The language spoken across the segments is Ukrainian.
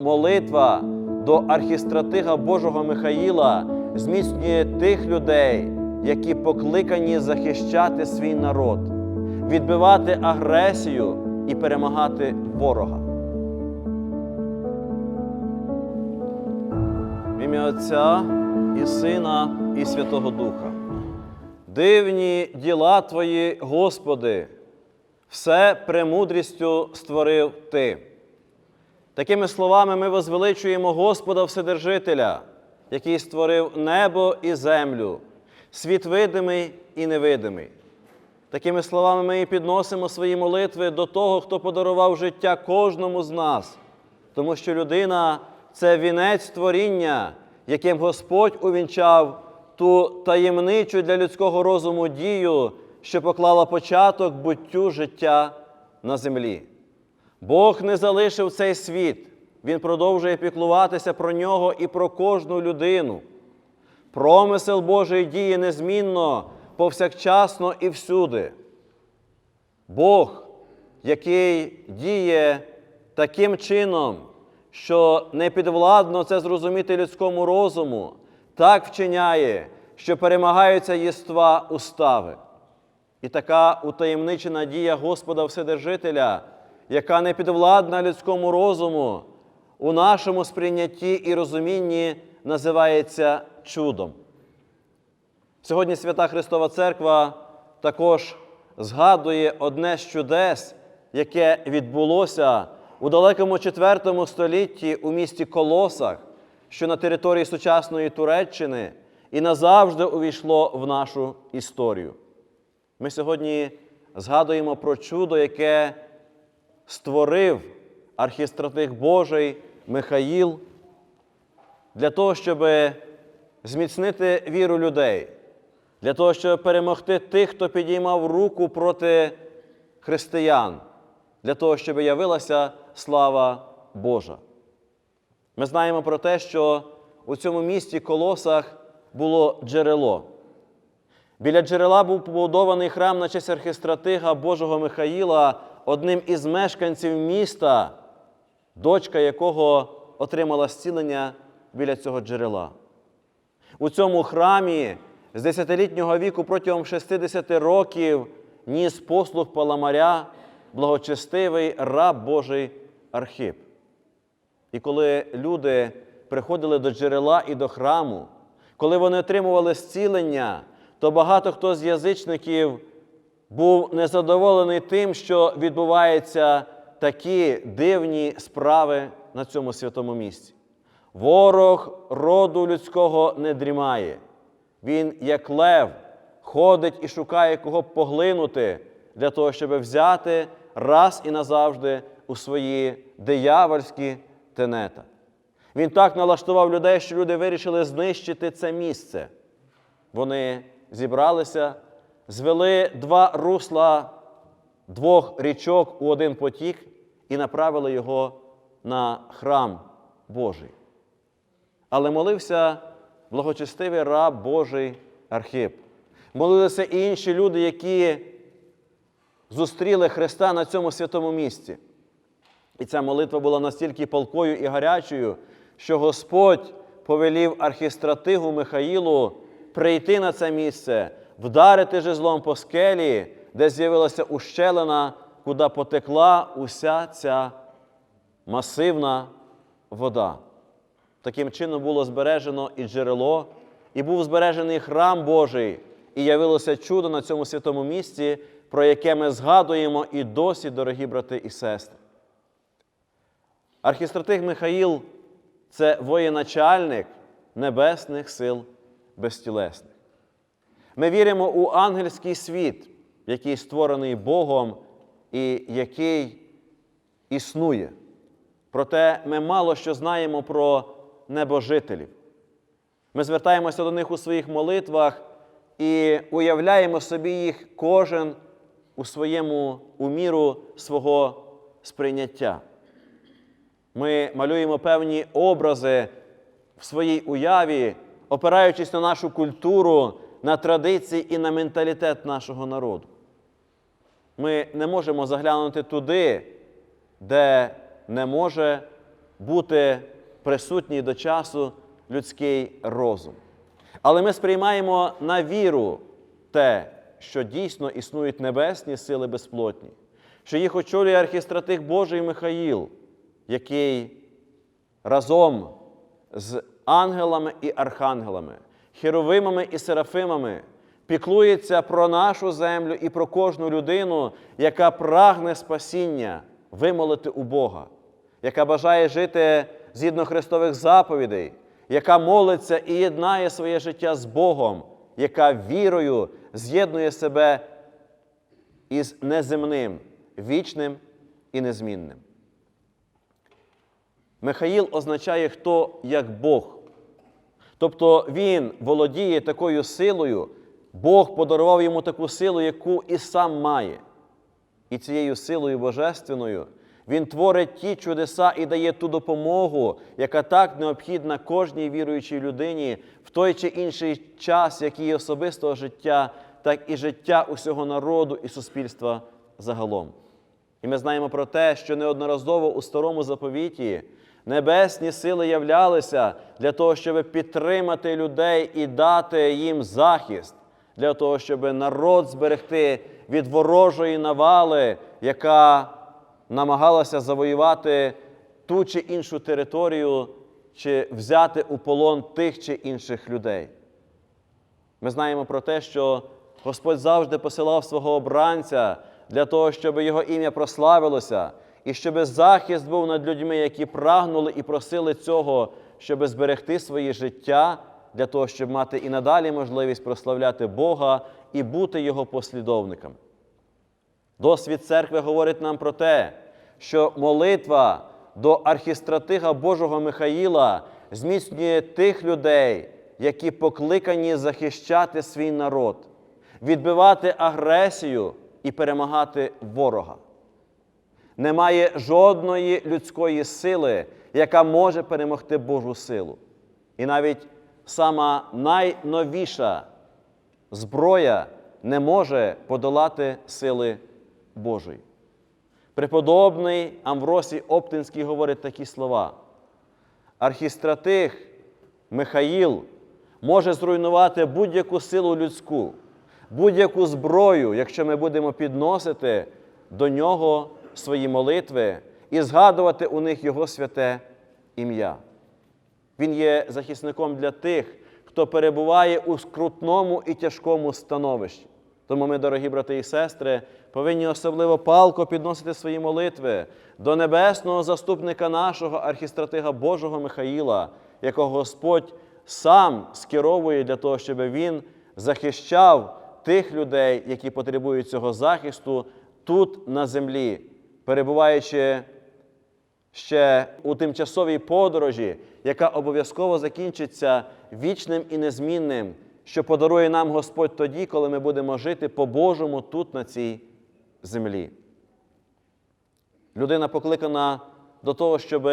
Молитва до архістратига Божого Михаїла зміцнює тих людей, які покликані захищати свій народ, відбивати агресію і перемагати ворога. В ім'я Отця і Сина, і Святого Духа. Дивні діла Твої, Господи, все премудрістю створив Ти. Такими словами ми возвеличуємо Господа Вседержителя, який створив небо і землю, світ видимий і невидимий. Такими словами ми і підносимо свої молитви до того, хто подарував життя кожному з нас, тому що людина це вінець творіння, яким Господь увінчав ту таємничу для людського розуму дію, що поклала початок буттю життя на землі. Бог не залишив цей світ, Він продовжує піклуватися про нього і про кожну людину. Промисел Божий діє незмінно, повсякчасно і всюди. Бог, який діє таким чином, що не підвладно це зрозуміти людському розуму, так вчиняє, що перемагаються єства устави. І така утаємничена дія Господа Вседержителя, яка не підвладна людському розуму, у нашому сприйнятті і розумінні називається чудом. Сьогодні Свята Христова Церква також згадує одне з чудес, яке відбулося у далекому IV столітті у місті Колосах, що на території сучасної Туреччини, і назавжди увійшло в нашу історію. Ми сьогодні згадуємо про чудо, яке створив архістратих Божий Михаїл для того, щоб зміцнити віру людей, для того, щоб перемогти тих, хто підіймав руку проти християн, для того, щоб явилася слава Божа. Ми знаємо про те, що у цьому місті Колосах було джерело. Біля джерела був побудований храм на честь архістратига Божого Михаїла, одним із мешканців міста, дочка якого отримала зцілення біля цього джерела. У цьому храмі з десятилітнього віку протягом 60 років ніс послуг паламаря, благочестивий раб Божий Архип. І коли люди приходили до джерела і до храму, коли вони отримували зцілення, то багато хто з язичників був незадоволений тим, що відбуваються такі дивні справи на цьому святому місці. Ворог роду людського не дрімає. Він, як лев, ходить і шукає кого поглинути для того, щоб взяти раз і назавжди у свої диявольські тенета. Він так налаштував людей, що люди вирішили знищити це місце. Вони зібралися, звели два русла двох річок у один потік і направили його на храм Божий. Але молився благочестивий раб Божий Архип. Молилися і інші люди, які зустріли Христа на цьому святому місці. І ця молитва була настільки палкою і гарячою, що Господь повелів архістратигу Михаїлу прийти на це місце, вдарити жезлом по скелі, де з'явилася ущелина, куди потекла уся ця масивна вода. Таким чином було збережено і джерело, і був збережений храм Божий, і явилося чудо на цьому святому місці, про яке ми згадуємо і досі, дорогі брати і сестри. Архістратиг Михаїл це воєначальник небесних сил безтілесних. Ми віримо у ангельський світ, який створений Богом і який існує. Проте ми мало що знаємо про небожителів. Ми звертаємося до них у своїх молитвах і уявляємо собі їх кожен у своєму у міру свого сприйняття. Ми малюємо певні образи в своїй уяві, опираючись на нашу культуру, на традиції і на менталітет нашого народу. Ми не можемо заглянути туди, де не може бути присутній до часу людський розум. Але ми сприймаємо на віру те, що дійсно існують небесні сили безплотні, що їх очолює архістратих Божий Михаїл, який разом з ангелами і архангелами, херовимами і серафимами піклується про нашу землю і про кожну людину, яка прагне спасіння вимолити у Бога, яка бажає жити згідно Христових заповідей, яка молиться і єднає своє життя з Богом, яка вірою з'єднує себе із неземним, вічним і незмінним. Михаїл означає хто як Бог. Тобто він володіє такою силою, Бог подарував йому таку силу, яку і сам має. І цією силою божественною він творить ті чудеса і дає ту допомогу, яка так необхідна кожній віруючій людині в той чи інший час, як її особистого життя, так і життя усього народу і суспільства загалом. І ми знаємо про те, що неодноразово у старому заповіті небесні сили являлися для того, щоб підтримати людей і дати їм захист, для того, щоб народ зберегти від ворожої навали, яка намагалася завоювати ту чи іншу територію, чи взяти у полон тих чи інших людей. Ми знаємо про те, що Господь завжди посилав свого обранця для того, щоб його ім'я прославилося, і щоб захист був над людьми, які прагнули і просили цього, щоб зберегти своє життя, для того, щоб мати і надалі можливість прославляти Бога і бути Його послідовниками. Досвід церкви говорить нам про те, що молитва до архістратига Божого Михаїла зміцнює тих людей, які покликані захищати свій народ, відбивати агресію і перемагати ворога. Немає жодної людської сили, яка може перемогти Божу силу. І навіть сама найновіша зброя не може подолати сили Божої. Преподобний Амвросій Оптинський говорить такі слова. Архістратих Михаїл може зруйнувати будь-яку силу людську, будь-яку зброю, якщо ми будемо підносити до нього свої молитви і згадувати у них Його святе ім'я. Він є захисником для тих, хто перебуває у скрутному і тяжкому становищі. Тому ми, дорогі брати і сестри, повинні особливо палко підносити свої молитви до небесного заступника нашого архістратига Божого Михаїла, якого Господь сам скеровує для того, щоб він захищав тих людей, які потребують цього захисту тут на землі, перебуваючи ще у тимчасовій подорожі, яка обов'язково закінчиться вічним і незмінним, що подарує нам Господь тоді, коли ми будемо жити по-божому тут, на цій землі. Людина покликана до того, щоб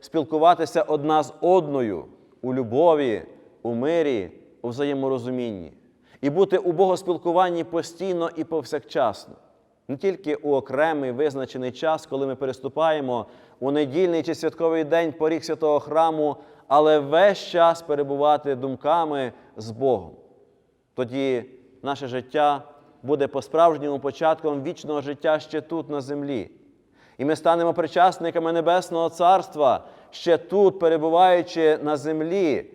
спілкуватися одна з одною у любові, у мирі, у взаєморозумінні, і бути у богоспілкуванні постійно і повсякчасно. Не тільки у окремий визначений час, коли ми переступаємо у недільний чи святковий день поріг святого храму, але весь час перебувати думками з Богом. Тоді наше життя буде по-справжньому початком вічного життя ще тут, на землі. І ми станемо причасниками Небесного Царства ще тут, перебуваючи на землі,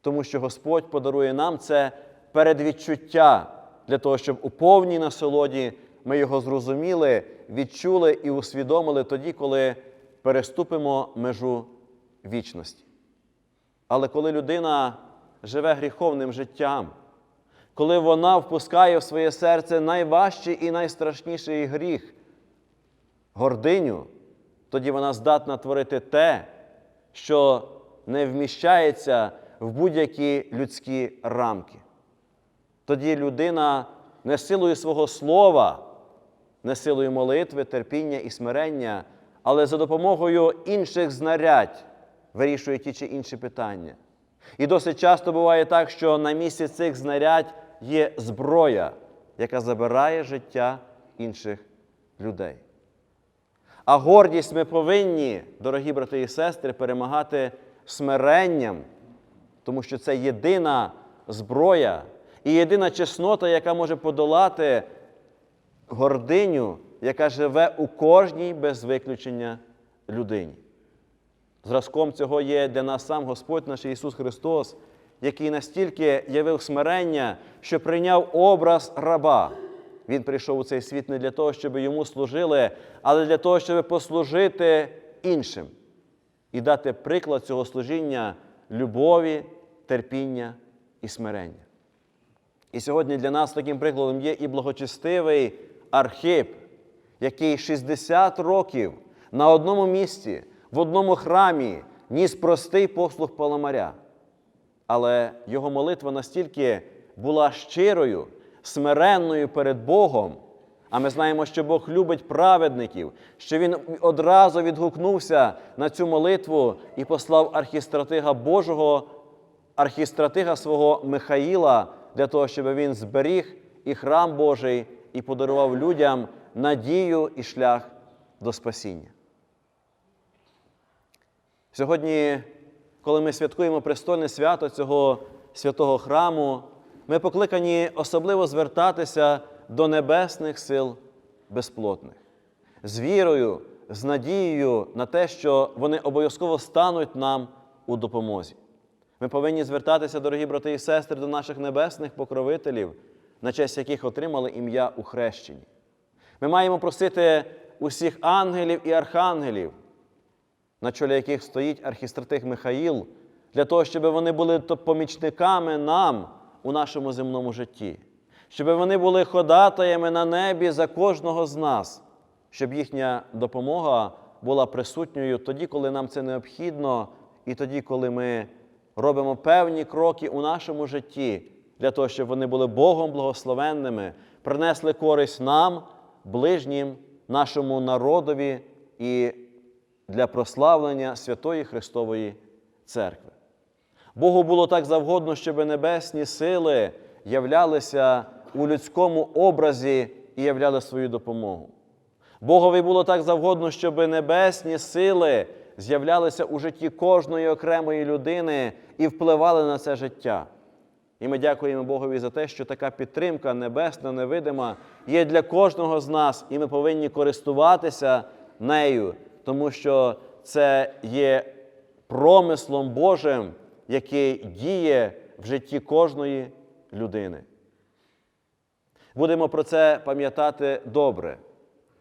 тому що Господь подарує нам це передвідчуття для того, щоб у повній насолоді ми його зрозуміли, відчули і усвідомили тоді, коли переступимо межу вічності. Але коли людина живе гріховним життям, коли вона впускає в своє серце найважчий і найстрашніший гріх, гординю, тоді вона здатна творити те, що не вміщається в будь-які людські рамки. Тоді людина не силою свого слова, не силою молитви, терпіння і смирення, але за допомогою інших знарядь вирішує ті чи інші питання. І досить часто буває так, що на місці цих знарядь є зброя, яка забирає життя інших людей. А гордість ми повинні, дорогі брати і сестри, перемагати смиренням, тому що це єдина зброя і єдина чеснота, яка може подолати гординю, яка живе у кожній без виключення людині. Зразком цього є для нас сам Господь наш Ісус Христос, який настільки явив смирення, що прийняв образ раба. Він прийшов у цей світ не для того, щоб йому служили, але для того, щоб послужити іншим і дати приклад цього служіння любові, терпіння і смирення. І сьогодні для нас таким прикладом є і благочестивий Архип, який 60 років на одному місці, в одному храмі ніс простий послуг Паламаря. Але його молитва настільки була щирою, смиренною перед Богом. А ми знаємо, що Бог любить праведників, що Він одразу відгукнувся на цю молитву і послав архістратига Божого, архістратига свого Михаїла для того, щоб він зберіг і храм Божий і подарував людям надію і шлях до спасіння. Сьогодні, коли ми святкуємо престольне свято цього святого храму, ми покликані особливо звертатися до небесних сил безплотних, з вірою, з надією на те, що вони обов'язково стануть нам у допомозі. Ми повинні звертатися, дорогі брати і сестри, до наших небесних покровителів, на честь яких отримали ім'я у хрещенні. Ми маємо просити усіх ангелів і архангелів, на чолі яких стоїть архістратих Михаїл, для того, щоб вони були помічниками нам у нашому земному житті, щоб вони були ходатаями на небі за кожного з нас, щоб їхня допомога була присутньою тоді, коли нам це необхідно, і тоді, коли ми робимо певні кроки у нашому житті, для того, щоб вони були Богом благословенними, принесли користь нам, ближнім, нашому народові і для прославлення Святої Христової Церкви. Богу було так завгодно, щоб небесні сили являлися у людському образі і являли свою допомогу. Богові було так завгодно, щоб небесні сили з'являлися у житті кожної окремої людини і впливали на це життя. І ми дякуємо Богові за те, що така підтримка небесна, невидима є для кожного з нас, і ми повинні користуватися нею, тому що це є промислом Божим, який діє в житті кожної людини. Будемо про це пам'ятати добре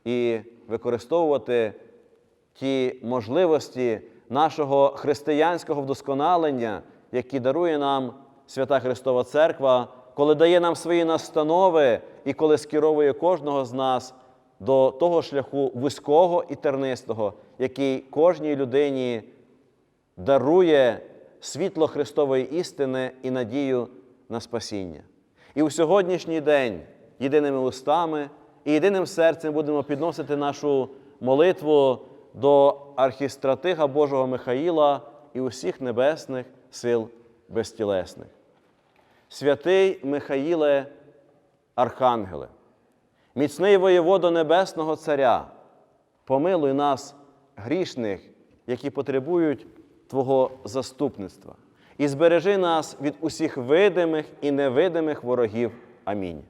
і використовувати ті можливості нашого християнського вдосконалення, які дарує нам Свята Христова Церква, коли дає нам свої настанови і коли скеровує кожного з нас до того шляху вузького і тернистого, який кожній людині дарує світло Христової істини і надію на спасіння. І у сьогоднішній день єдиними устами і єдиним серцем будемо підносити нашу молитву до архістратига Божого Михаїла і усіх небесних сил безтілесних. Святий Михаїле, Архангеле, міцний воєводо Небесного Царя, помилуй нас, грішних, які потребують Твого заступництва, і збережи нас від усіх видимих і невидимих ворогів. Амінь.